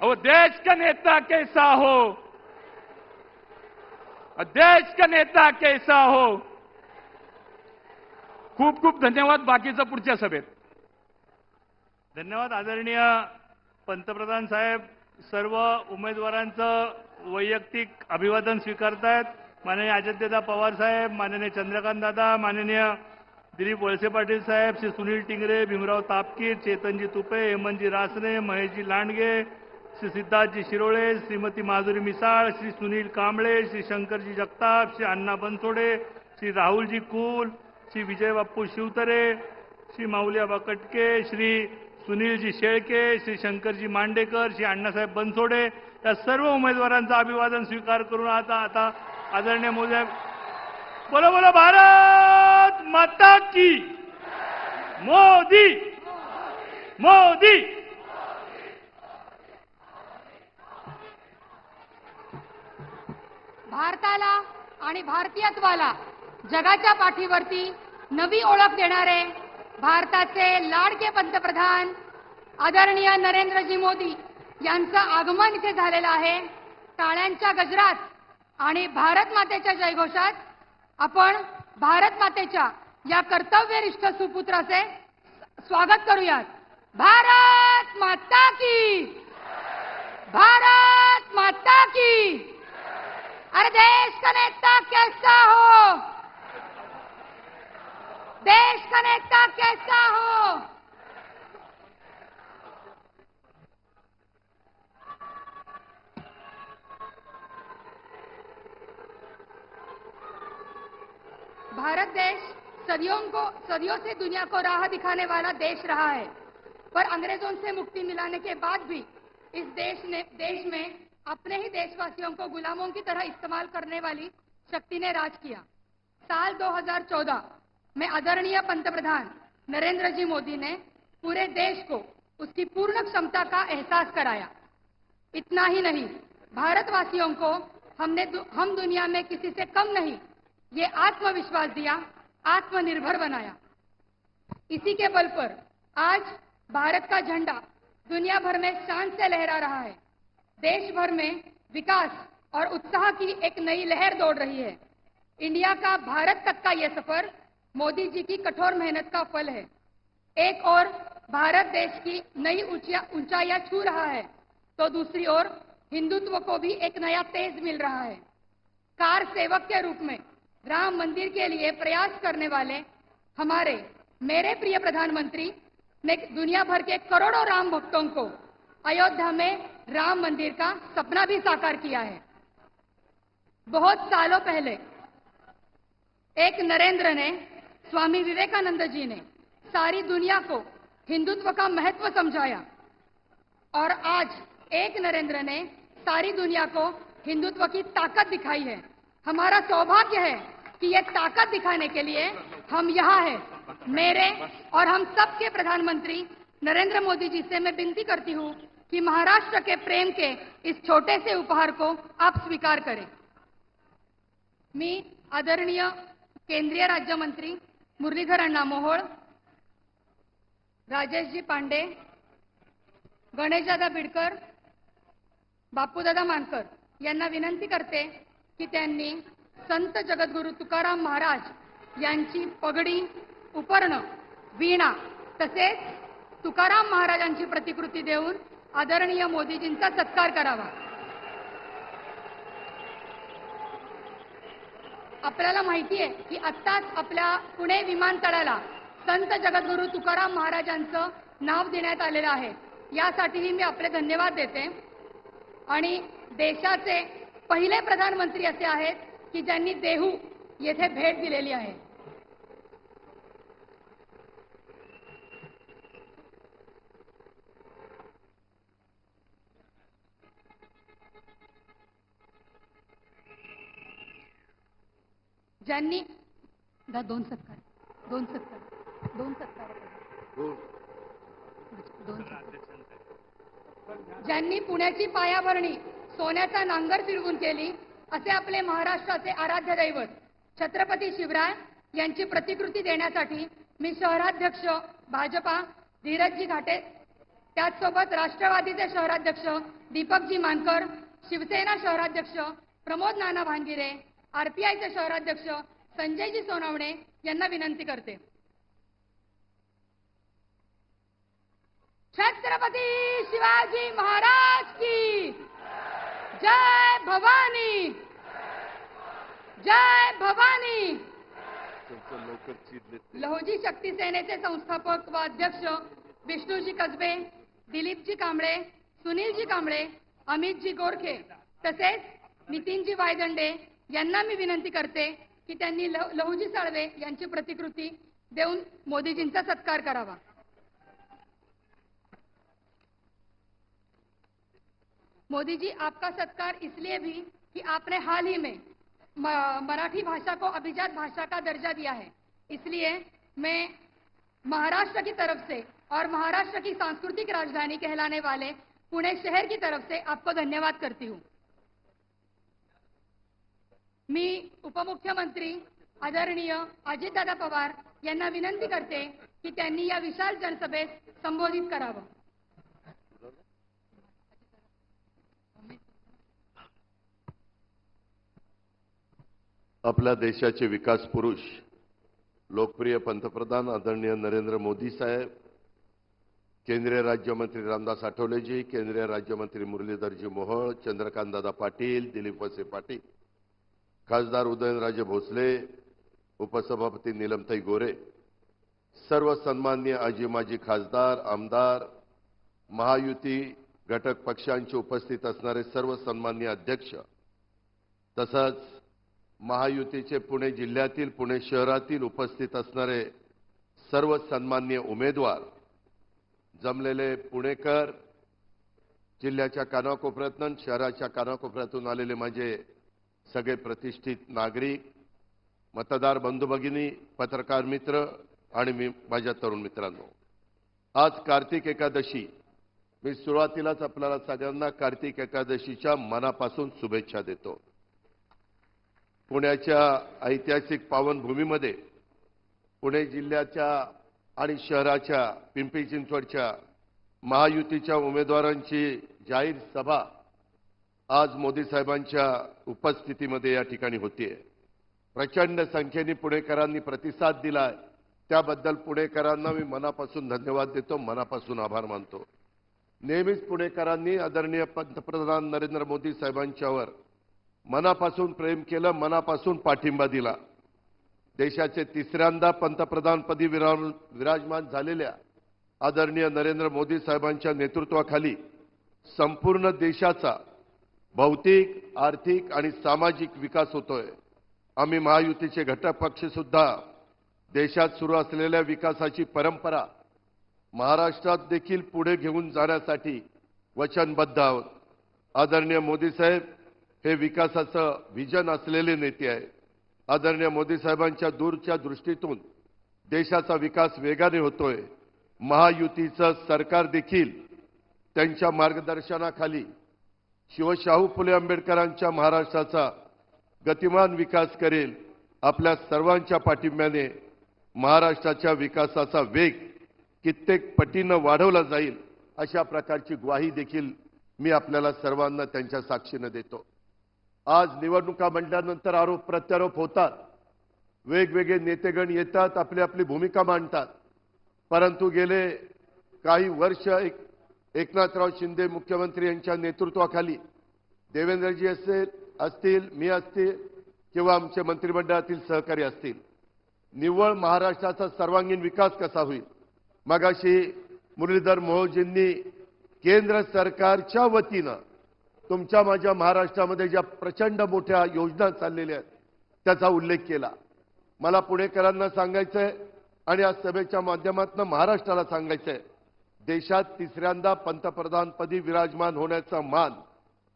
और देश का नेता कैसा हो? और देश का नेता कैसा हो? खूप खूप धन्यवाद बाकीचं पुढच्या सभेत. धन्यवाद आदरणीय पंतप्रधान साहेब. सर्व उमेदवारांचं वैयक्तिक अभिवादन स्वीकारतायत. माननीय अजितदादा पवार साहेब माननीय चंद्रकांत दादा माननीय दिलीप वळसे पाटील साहेब श्री सुनील टिंगरे भीमराव तापकीर चेतनजी तुपे हेमंतजी रासने महेशजी लांडगे श्री सिद्धार्थजी शिरोळे श्रीमती माधुरी मिसाळ श्री सुनील कांबळे श्री शंकरजी जगताप श्री अण्णा बनसोडे श्री राहुलजी कुल श्री विजय बाप्पू शिवतरे श्री माऊलियाबा कटके श्री सुनीलजी शेळके श्री शंकरजी मांडेकर श्री अण्णासाहेब बनसोडे या सर्व उमेदवारांचा अभिवादन स्वीकार करून आता आता आदरणीय मोदी बोला बोला भारत माता की मोदी मोदी. भारताला आणि भारतीयत्वाला जगाच्या पाठीवरती नवी ओळख देणारे भारताचे लाडके पंतप्रधान आदरणीय नरेंद्रजी मोदी यांचं आगमन इथे झालेलं आहे. टाळ्यांच्या गजरात आणि भारत मातेच्या जयघोषात आपण भारत मातेच्या या कर्तव्यनिष्ठ सुपुत्राचे स्वागत करूयात. भारत माता की! भारत माता की! अरे देश का नेता कैसा हो? देश का नेता कैसा हो? भारत देश सदियों को, सदियों से दुनिया को राह दिखाने वाला देश रहा है। पर अंग्रेज़ों से मुक्ति मिलाने के बाद भी इस देश ने, देश में अपने ही देशवासियों को गुलामों की तरह इस्तेमाल करने वाली शक्ति ने राज किया। साल 2014 में आदरणीय पंतप्रधान नरेंद्र जी मोदी ने पूरे देश को उसकी पूर्ण क्षमता का एहसास कराया। इतना ही नहीं भारतवासियों को हमने दु, हम दुनिया में किसी से कम नहीं ये आत्मविश्वास दिया आत्मनिर्भर बनाया। इसी के बल पर आज भारत का झंडा दुनिया भर में शान से लहरा रहा है। देश भर में विकास और उत्साह की एक नई लहर दौड़ रही है। इंडिया का, भारत तक का यह सफ़र मोदी जी की कठोर मेहनत का फल है। एक और भारत देश की नई ऊंचाइयाँ छू रहा है तो दूसरी ओर हिंदुत्व को भी एक नया तेज मिल रहा है। कार सेवक के रूप में राम मंदिर के लिए प्रयास करने वाले हमारे, मेरे प्रिय प्रधानमंत्री, ने दुनिया भर के करोड़ों राम भक्तों को अयोध्या में राम मंदिर का सपना भी साकार किया है। बहुत सालों पहले एक नरेंद्र ने, स्वामी विवेकानंद जी ने सारी दुनिया को हिंदुत्व का महत्व समझाया और आज एक नरेंद्र ने सारी दुनिया को हिंदुत्व की ताकत दिखाई है। हमारा सौभाग्य है कि ये ताकत दिखाने के लिए हम यहाँ हैं। मेरे और हम सबके प्रधानमंत्री नरेंद्र मोदी जी से मैं विनती करती हूँ कि महाराष्ट्र के प्रेम के इस छोटे से उपहार को आप स्वीकार करें। मी आदरणीय केंद्रीय राज्यमंत्री मुरलीधर अण्णा मोहोळ राजेशजी पांडे गणेशदादा बिडकर बापूदादा मानकर यांना विनंती करते की त्यांनी संत जगद्गुरु तुकाराम महाराज यांची पगडी उपर्ण वीणा तसेच तुकाराम महाराजांची प्रतिकृती देऊन आदरणीय मोदीजींचा सत्कार करावा. आपल्याला माहिती आहे की आत्ताच आपल्या पुणे विमानतळाला संत जगद्गुरु तुकाराम महाराजांचं नाव देण्यात आलेलं आहे. यासाठीही मी आपले धन्यवाद देते. आणि देशाचे पहिले प्रधानमंत्री असे आहेत की ज्यांनी देहू येथे भेट दिलेली आहे. ज्यांनी दा दोन सत्कार दोन सत्कार दोन सत्कार दोन सत्कार. ज्यांनी पुण्याची पायाभरणी सोन्याचा नांगर फिरवून केली असे आपले महाराष्ट्राचे आराध्य दैवत छत्रपती शिवराय यांची प्रतिकृती देण्यासाठी मी शहराध्यक्ष भाजपा धीरजजी घाटे त्याचसोबत राष्ट्रवादीचे शहराध्यक्ष दीपकजी मानकर शिवसेना शहराध्यक्ष प्रमोद नाना भांगिरे आरपीआयचे शहराध्यक्ष संजयजी सोनवणे यांना विनंती करते. छत्रपती शिवाजी महाराज की जय भवानी जय भवानी. लहोजी शक्ती सेनेचे संस्थापक व अध्यक्ष विष्णूजी कसबे दिलीपजी कांबळे सुनीलजी कांबळे अमितजी गोरखे तसेच नितीनजी वायदंडे यांना मी विनंती करते की त्यांनी लह- लहुजी साळवे यांची प्रतिकृती देऊन सत्कार करावा. मोदी जी आपका सत्कार इसलिए भी कि आपने हाल ही में, मराठी भाषा को अभिजात भाषा का दर्जा दिया है। इसलिए मैं महाराष्ट्र की तरफ़ से और महाराष्ट्र की सांस्कृतिक राजधानी कहलाने वाले पुणे शहर की तरफ़ से आपको धन्यवाद करती हूँ। मी उपमुख्यमंत्री आदरणीय अजितदादा पवार यांना विनंती करते की त्यांनी या विशाल जनसभेत संबोधित करावं. आपल्या देशाचे विकास पुरुष लोकप्रिय पंतप्रधान आदरणीय नरेंद्र मोदी साहेब केंद्रीय राज्यमंत्री रामदास आठवलेजी केंद्रीय राज्यमंत्री मुरलीधरजी मोहोळ चंद्रकांतदादा पाटील दिलीप वसे पाटील खासदार उदयनराजे भोसले उपसभापती नीलमताई गोरे सर्व सन्मान्य आजी माजी खासदार आमदार महायुती घटक पक्षांचे उपस्थित असणारे सर्व सन्मान्य अध्यक्ष तसंच महायुतीचे पुणे जिल्ह्यातील पुणे शहरातील उपस्थित असणारे सर्व सन्मान्य उमेदवार जमलेले पुणेकर जिल्ह्याच्या कानाकोपऱ्यातून शहराच्या कानाकोपऱ्यातून आलेले माझे सगळे प्रतिष्ठित नागरिक मतदार बंधू भगिनी पत्रकार मित्र आणि मी माझ्या तरुण मित्रांनो. आज कार्तिक एकादशी. मी सुरुवातीलाच आपल्याला सगळ्यांना कार्तिक एकादशीच्या मनापासून शुभेच्छा देतो. पुण्याच्या ऐतिहासिक पावनभूमीमध्ये पुणे जिल्ह्याच्या आणि शहराच्या पिंपरी चिंचवडच्या महायुतीच्या उमेदवारांची जाहीर सभा आज मोदी साहेबांच्या उपस्थितीमध्ये या ठिकाणी होतीये. प्रचंड संख्येने पुणेकरांनी प्रतिसाद दिलाय. त्याबद्दल पुणेकरांना मी मनापासून धन्यवाद देतो मनापासून आभार मानतो. नेहमीच पुणेकरांनी आदरणीय पंतप्रधान नरेंद्र मोदी साहेबांच्यावर मनापासून प्रेम केलं मनापासून पाठिंबा दिला. देशाचे तिसऱ्यांदा पंतप्रधानपदी विरा विराजमान झालेल्या आदरणीय नरेंद्र मोदी साहेबांच्या नेतृत्वाखाली संपूर्ण देशाचा भौतिक आर्थिक आणि सामाजिक विकास होतोय. आम्ही महायुतीचे घटक पक्ष सुद्धा देशात सुरू असलेल्या विकासाची परंपरा महाराष्ट्रात देखील पुढे घेऊन जाण्यासाठी वचनबद्ध आहोत. आदरणीय मोदी साहेब हे विकासाचं विजन असलेले नेते आहे आदरणीय मोदी साहेबांच्या दूरच्या दृष्टीतून देशाचा विकास वेगाने होतोय. महायुतीचं सरकार देखील त्यांच्या मार्गदर्शनाखाली शिवशाहू फुले आंबेडकरांच्या महाराष्ट्राचा गतिमान विकास करेल आपल्या सर्वांच्या पाठिंब्याने महाराष्ट्राच्या विकासाचा वेग कित्येक पटीनं वाढवला जाईल अशा प्रकारची ग्वाही देखील मी आपल्याला सर्वांना त्यांच्या साक्षीनं देतो. आज निवडणुका म्हटल्यानंतर आरोप प्रत्यारोप होतात. वेगवेगळे नेतेगण येतात आपली आपली भूमिका मांडतात. परंतु गेले काही वर्ष एक एकनाथराव शिंदे मुख्यमंत्री यांच्या नेतृत्वाखाली देवेंद्रजी असेल असतील मी असतील किंवा आमचे मंत्रिमंडळातील सहकारी असतील. निव्वळ महाराष्ट्राचा सर्वांगीण विकास कसा होईल? मगाशी मुरलीधर मोहोजींनी केंद्र सरकारच्या वतीनं तुमच्या माझ्या महाराष्ट्रामध्ये ज्या प्रचंड मोठ्या योजना चाललेल्या आहेत त्याचा उल्लेख केला. मला पुणेकरांना सांगायचंय आणि या सभेच्या माध्यमातून महाराष्ट्राला सांगायचंय. देशात तिसऱ्यांदा पंतप्रधानपदी विराजमान होण्याचा मान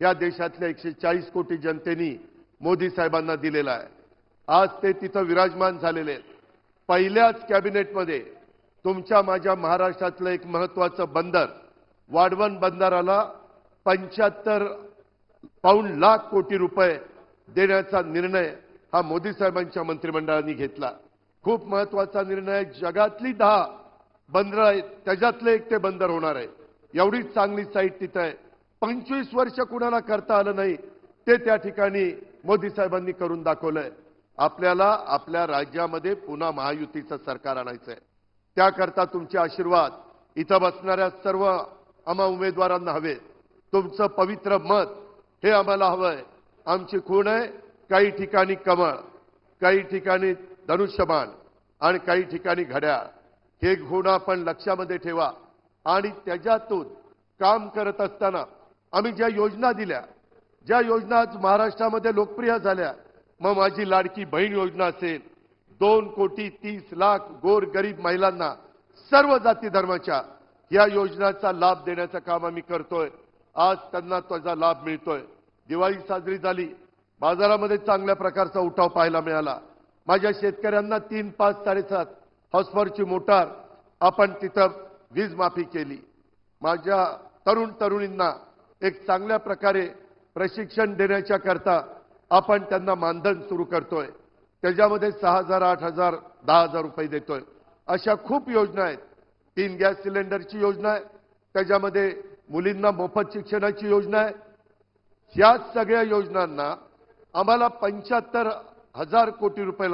या देशातल्या एकशे चाळीस कोटी जनतेनी मोदी साहेबांना दिलेला आहे. आज ते तिथं विराजमान झालेले आहेत. पहिल्याच कॅबिनेटमध्ये तुमच्या माझ्या महाराष्ट्रातलं एक महत्वाचं बंदर वाढवण बंदराला पंच्याहत्तर पाऊण लाख कोटी रुपये देण्याचा निर्णय हा मोदी साहेबांच्या मंत्रिमंडळाने घेतला. खूप महत्त्वाचा निर्णय. जगातली दहा बंदर आहेत त्याच्यातलं एक ते बंदर होणार आहे. एवढी चांगली साईट तिथं आहे. पंचवीस वर्ष कुणाला करता आलं नाही ते त्या ठिकाणी मोदी साहेबांनी करून दाखवलंय. आपल्याला आपल्या राज्यामध्ये पुन्हा महायुतीचं सरकार आणायचंय त्याकरता तुमचे आशीर्वाद. इथं बसणाऱ्या सर्व आम्हा उमेदवारांना हवे. तुमचं पवित्र मत हे आम्हाला हवंय. आमची खूण आहे काही ठिकाणी कमळ काही ठिकाणी धनुष्यबाण आणि काही ठिकाणी घड्याळ. हे गुण आपण लक्षामध्ये ठेवा. आणि त्याच्यातून काम करत असताना आम्ही ज्या योजना दिल्या ज्या योजना आज महाराष्ट्रामध्ये लोकप्रिय झाल्या मग माझी लाडकी बहीण योजना असेल दोन कोटी तीस लाख गोर गरीब महिलांना सर्व जाती धर्माच्या या योजनांचा लाभ देण्याचं काम आम्ही करतोय. आज त्यांना त्याचा लाभ मिळतोय. दिवाळी साजरी झाली. बाजारामध्ये चांगल्या प्रकारचा उठाव पाहायला मिळाला. माझ्या शेतकऱ्यांना तीन पाच साडेसात हॉस्परची मोटार आपण तिथं वीज माफी केली. माझ्या तरुण तरुणींना एक चांगल्या प्रकारे प्रशिक्षण देण्याच्या करता आपण त्यांना मानधन सुरू करतोय. त्याच्यामध्ये सहा हजार आठ हजार दहा हजार रुपये देतोय. अशा खूप योजना आहेत. तीन गॅस सिलेंडरची योजना आहे. त्याच्यामध्ये मुलींना मोफत शिक्षणाची योजना आहे. या सगळ्या योजनांना आम्हाला पंच्याहत्तर हजार कोटी रुपये